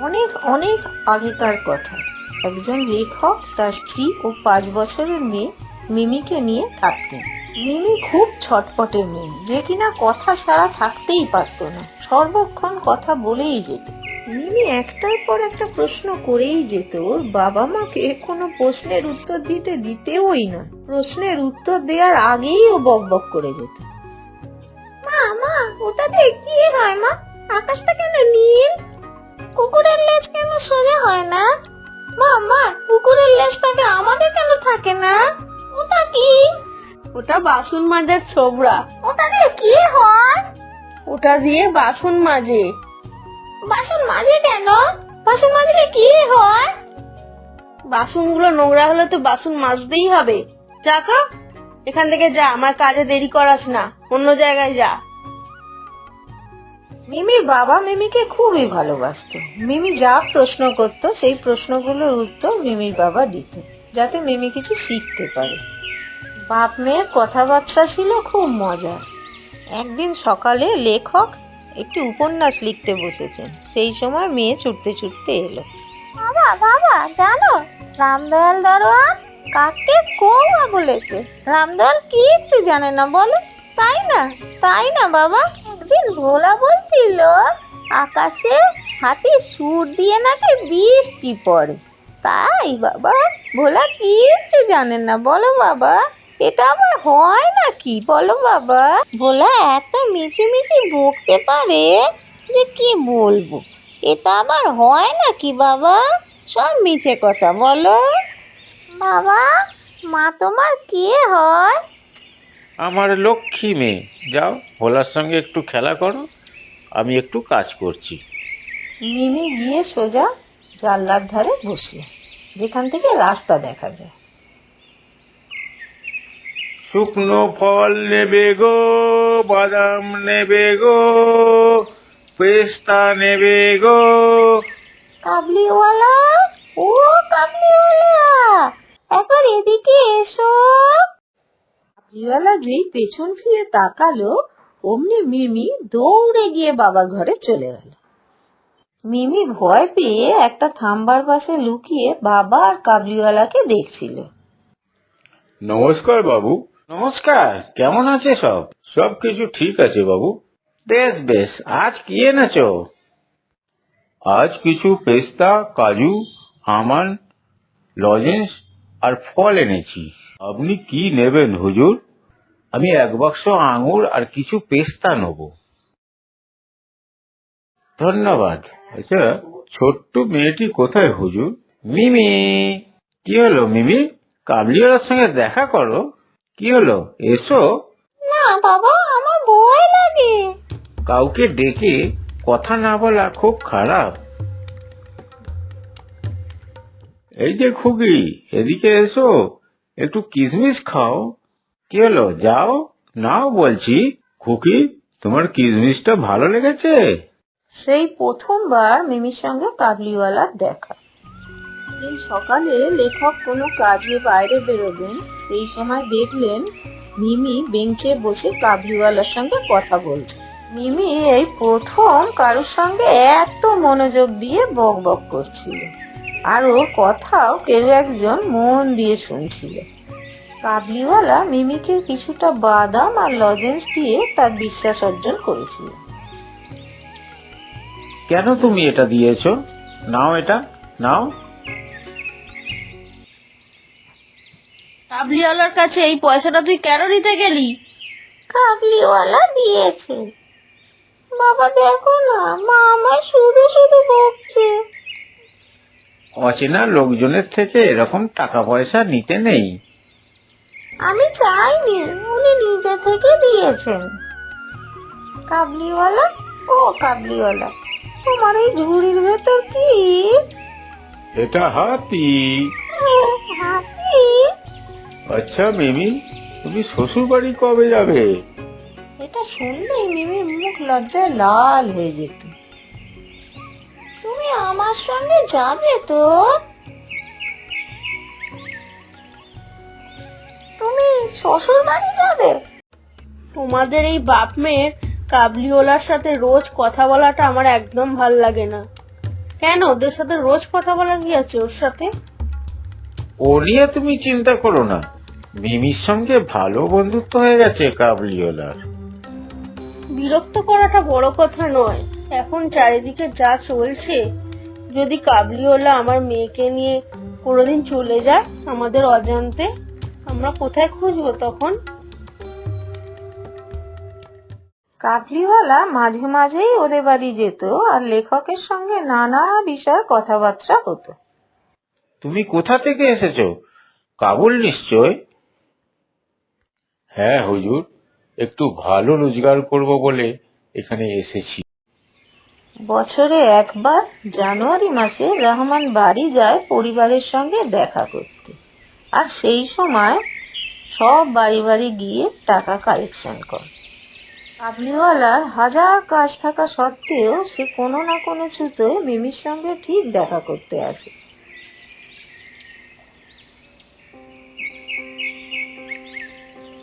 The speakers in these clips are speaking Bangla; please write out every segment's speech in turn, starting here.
অনেক অনেক আগেকার কথা। একজন লেখক তার স্ত্রী ও পাঁচ বছরের মেয়ে মিমিকে নিয়ে থাকতেন। মিমি খুব ছটপটে মেয়ে, যে কিনা কথা সারা থাকতেই পারতো না, সর্বক্ষণ কথা বলেই যেত। মিমি একটার পর একটা প্রশ্ন করেই যেত, ওর বাবা মাকে কোনো প্রশ্নের উত্তর দিতে দিতেওই না। প্রশ্নের উত্তর দেওয়ার আগেই ও বক বক করে যেত। মা মা, ওটাতে কি হয় মা? আকাশটা কেন নীল? কুকুরের লেজ কেন সোজা হয় না? মা মা কুকুরের লেজটাকে আমাদের কেন থাকে না? ওটা কি? ওটা বাসন মাজার ছোবড়া ওটা দিয়ে কি হয়? ওটা দিয়ে বাসন মাজে। বাসন মাজে কেন? বাসন মাজলে কি হয়? বাসনগুলো নোংরা হলে তো বাসন মাজতেই হবে। যা খা এখান থেকে যা আমার কাজে দেরি করাস না। অন্য জায়গায় যা। মিমির বাবা মিমিকে খুবই ভালোবাসত। মিমি যা প্রশ্ন করত সেই প্রশ্নগুলোর উত্তর মিমির বাবা দিত যাতে মিমি কিছু শিখতে পারে। বাপ মেয়ের কথাবার্তা ছিল খুব মজার। একদিন সকালে লেখক একটি উপন্যাস লিখতে বসেছেন। সেই সময় মেয়ে ছুটতে ছুটতে এলো। বাবা বাবা জানো রামদয়াল দরোয়ান কাকে কৌয়া বলেছে। রামদয়াল কিচ্ছু জানে না বলে। তাই না? তাই না বাবা? একদিন ভোলা বলছিল, আকাশে হাতে সুর দিয়ে নাকি বৃষ্টি পড়ে? তাই বাবা, ভোলা কিচ্ছু জানেন না। বলো বাবা, এটা আবার হয় নাকি? বলো বাবা। ভোলা এত মিছিমিছি বকতে পারে যে কি বলব? এটা আবার হয় নাকি বাবা? সব মিছে কথা, বলো। বাবা, মা তোমার কে হয়? আমার লক্ষ্মী মেয়ে। যাও ভোলার সঙ্গে একটু খেলা করো আমি একটু কাজ করছি। মিমি গিয়ে সোজা জানলার ধারে বসল যেখান থেকে রাস্তা দেখা যায়। শুকনো ফল নেবে গো বাদাম নেবে গো পেস্তা নেবে গো। কাবলিওয়ালা ও কাবলিওয়ালা একবার এদিকে এসো। কাবলিওয়ালা যেই পেছন ফিরে তাকালো অমনি মিমি দৌড়ে গিয়ে বাবার ঘরে চলে গেল। মিমি ভয় পেয়ে একটা থাম্বার পাশে লুকিয়ে বাবা আর কাবলিওয়ালাকে দেখছিল। নমস্কার বাবু। নমস্কার কেমন আছে সব? সব কিছু ঠিক আছে বাবু। বেশ বেশ আজ কি এনেছো? আজ কিছু পেস্তা কাজু আমান লজেন্স আর ফল এনেছি। আপনি কি নেবেন হুজুর? আমি এক বাক্স আঙুর আর কিছু পেস্তা নেব। ধন্যবাদ। আচ্ছা ছোট্ট মেয়েটি কোথায় হুজুর? মিমি! কি হলো মিমি? কাবলিওয়ালার সঙ্গে দেখা করো। কি হলো? এসো। না বাবা আমার ভয় লাগে। কাউকে ডেকে কথা না বলা খুব খারাপ। এই যে খুকি এদিকে এসো। একটু কিশমিশ খাও। কি হলো? যাও। নাও বলছি। খুকি, তোমার কিশমিশটা ভালো লেগেছে? সেই প্রথমবার মিমির সঙ্গে কাবলিওয়ালার দেখা। দিন সকালে লেখক কোনো কাজে বাইরে বেরোবেন, সেই সময় দেখলেন মিমি বেঞ্চে বসে কাবলিওয়ালার সঙ্গে কথা বলছে। মিমি এই প্রথম কারোর সঙ্গে এত মনোযোগ দিয়ে বক বক করছিল। আর ওর কথাও কেউ একজন মন দিয়ে শুনছিল। কাবলিওয়ালা মিমিকে কিছুটা বাদাম আর লজেন্স দিয়ে তার বিশ্বাস অর্জন করেছিল। কেন তুমি এটা দিয়েছ? নাও এটা নাও। কাবলিওয়ালার কাছে এই পয়সাটা তুই কেন নিতে গেলি? কাবলিওয়ালা দিয়েছে। বাবা দেখো না মা আমায় শুধু শুধু বকছে। অচেনা লোকজনের থেকে এরকম টাকা পয়সা নিতে নেই। আমি চাইনি উনি নিজে থেকে দিয়েছেন। কাবলিওয়ালা? ও কাবলিওয়ালা তোমার এই ঝুড়ির ভেতর কি? এটা হাতি। হাতি? আচ্ছা মিমি তুমি শ্বশুর বাড়ি কবে যাবে? এটা শুনলেই মিমির মুখ লজ্জায় লাল হয়ে যেত। আমার সঙ্গে যাবে তো তুমি শ্বশুর বাড়ি যাবে? তোমাদের এই বাপ মেয়ের কাবলিওলার সাথে রোজ কথা বলাটা আমার একদম ভালো লাগে না। কেন? ওদের সাথে রোজ কথা বলা কি আছে ওর সাথে? ও নিয়ে তুমি চিন্তা করো না। মিমির সঙ্গে ভালো বন্ধুত্ব হয়ে গেছে কাবলিওলার বিরক্ত করাটা বড় কথা নয়। এখন চারিদিকে যা চলছে যদি কাবলিওলা আমার মেয়েকে নিয়ে কোনোদিন চলে যায় আমাদের অজান্তে, আমরা কোথায় খুঁজবো তখন? কাবলিওয়ালা মাঝে মাঝেই ওদের বাড়ি যেত আর লেখকের সঙ্গে নানা বিষয়ে কথাবার্তা হতো। তুমি কোথা থেকে এসেছ? কাবুল নিশ্চয়? হ্যাঁ হুজুর, একটু ভালো রোজগার করব বলে এখানে এসেছি। বছরে একবার জানুয়ারি মাসে রহমান বাড়ি যায় পরিবারের সঙ্গে দেখা করতে। আর সেই সময় সব বাড়ি বাড়ি গিয়ে টাকা কালেকশন করে। কাবলিওয়ালার হাজার কাজ থাকা সত্ত্বেও সে কোনো না কোনো ছুতোয় মিমির সঙ্গে ঠিক দেখা করতে আসে।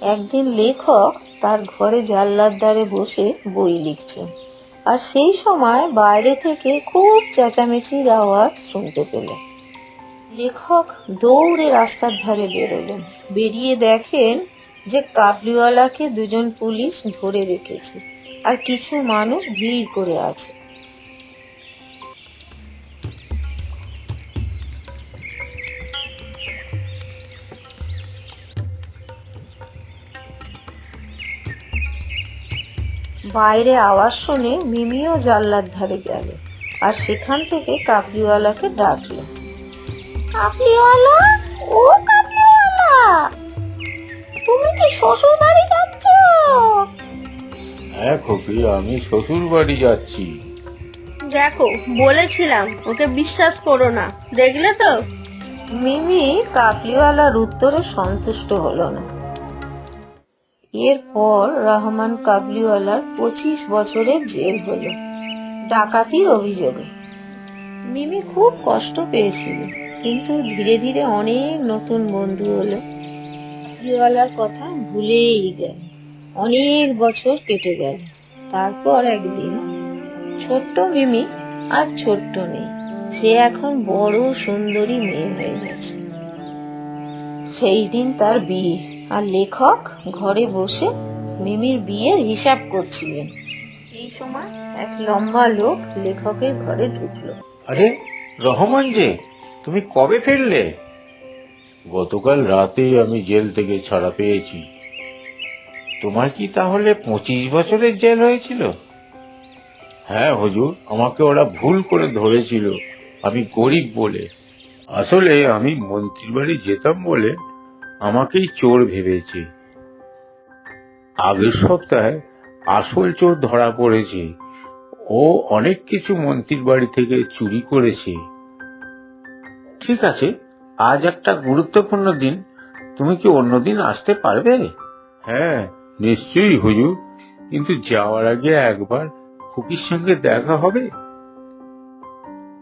একদিন লেখক তার ঘরে জানলার দ্বারে বসে বই লিখছেন। আর সেই সময় বাইরে থেকে খুব চেঁচামেচির আওয়াজ শুনতে পেল লেখক দৌড়ে রাস্তার ধারে বেরোলেন। বেরিয়ে দেখেন যে কাবলিওয়ালাকে দুজন পুলিশ ধরে রেখেছে, আর কিছু মানুষ ভিড় করে আছে। বাইরে আওয়াজ শুনে মিমিও জানলার ধারে গেল আর সেখান থেকে কাবলিওয়ালাকে ডাকলো। কাবলিওয়ালা ও কাবলিওয়ালা তুমি কি শ্বশুর বাড়ি যাচ্ছ? হ্যাঁ খোকি আমি শ্বশুর বাড়ি যাচ্ছি। দেখো বলেছিলাম ওকে বিশ্বাস করো না। দেখলে তো? মিমি কাবলিওয়ালার উত্তরে সন্তুষ্ট হলো না। এরপর রহমান কাবলিওয়ালার পঁচিশ বছরের জেল হলো ডাকাতির অভিযোগে। মিমি খুব কষ্ট পেয়েছিল, কিন্তু ধীরে ধীরে অনেক নতুন বন্ধু হলো। কাবলিওয়ালার কথা ভুলেই গেল, অনেক বছর কেটে গেল। তারপর একদিন ছোট্ট মিমি আর ছোট্ট নেই সে এখন বড় সুন্দরী মেয়ে হয়ে গেছে। সেই দিন তার বিয়ে। আর লেখক ঘরে বসে মিমির বিয়ের হিসাব করছিলেন। এই সময় এক লম্বা লোক লেখকের ঘরে ঢুকলো। আরে, রহমান যে, তুমি কবে ফিরলে? গতকাল রাতেই আমি জেল থেকে ছাড়া পেয়েছি। তোমার কি তাহলে পঁচিশ বছরের জেল হয়েছিল? হ্যাঁ হুজুর, আমাকে ওরা ভুল করে ধরেছিল। আমি গরিব বলে। আসলে আমি মন্ত্রীর বাড়ি যেতাম বলে আমাকেই চোর ভেবেছে। আগের সপ্তাহে আসল চোর ধরা পড়েছে। ও অনেক কিছু মন্ত্রীর বাড়ি থেকে চুরি করেছে। ঠিক আছে, আজ একটা গুরুত্বপূর্ণ দিন। তুমি কি অন্যদিন আসতে পারবে? হ্যাঁ নিশ্চয়ই হুজুর। কিন্তু যাওয়ার আগে একবার খুকির সঙ্গে দেখা হবে।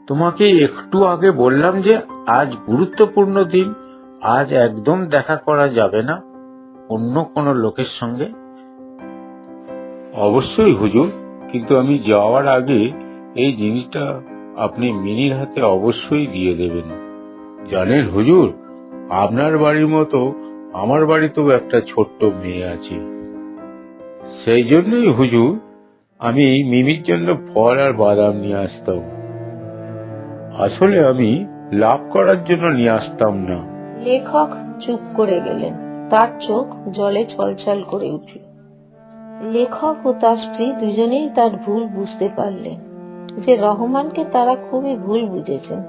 তোমাকে একটু আগে বললাম যে, আজ গুরুত্বপূর্ণ দিন। আজ একদম দেখা করা যাবে না অন্য কোনো লোকের সঙ্গে। অবশ্যই হুজুর, কিন্তু আমি যাওয়ার আগে এই জিনিসটা আপনি মিনির হাতে অবশ্যই দিয়ে দেবেন। জানেন হুজুর, আপনার বাড়ির মতো আমার বাড়িতেও একটা ছোট্ট মেয়ে আছে। সেই জন্যই হুজুর, আমি মিমির জন্য ফল আর বাদাম নিয়ে আসতাম। আসলে আমি লাভ করার জন্য নিয়ে আসতাম না। লেখক চুপ করে গেলেন। তার চোখ জলে ছলছল করে উঠল। লেখক ও তার স্ত্রী দুজনেই তার ভুল বুঝতে পারলেন যে রহমানকে তারা খুবই ভুল বুঝেছেন।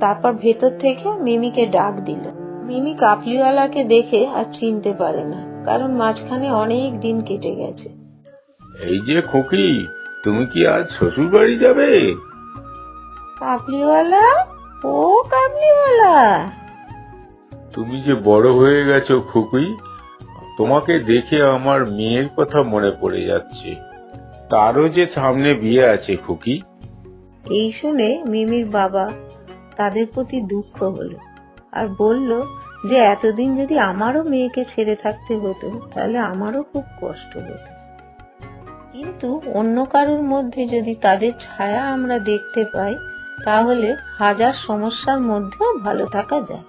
তারপর ভেতর থেকে মিমিকে ডাক দিল। মিমি কাপলিওয়ালাকে দেখে আর চিনতে পারে না কারণ মাঝখানে অনেক দিন কেটে গেছে। এই যে খুকি তুমি কি আজ শ্বশুর বাড়ি যাবে? কাবলিওয়ালা ও তুমি যে বড় হয়ে গেছো খুকি তোমাকে দেখে আমার মেয়ের কথা মনে পড়ে যাচ্ছে। তারও যে সামনে বিয়ে আছে খুকি এই শুনে মিমির বাবা তাদের প্রতি দুঃখ হলো আর বলল যে এতদিন যদি আমারও মেয়েকে ছেড়ে থাকতে হতো, তাহলে আমারও খুব কষ্ট হতো। কিন্তু অন্য কারোর মধ্যে যদি তাদের ছায়া আমরা দেখতে পাই, তাহলে হাজার সমস্যার মধ্যেও ভালো থাকা যায়।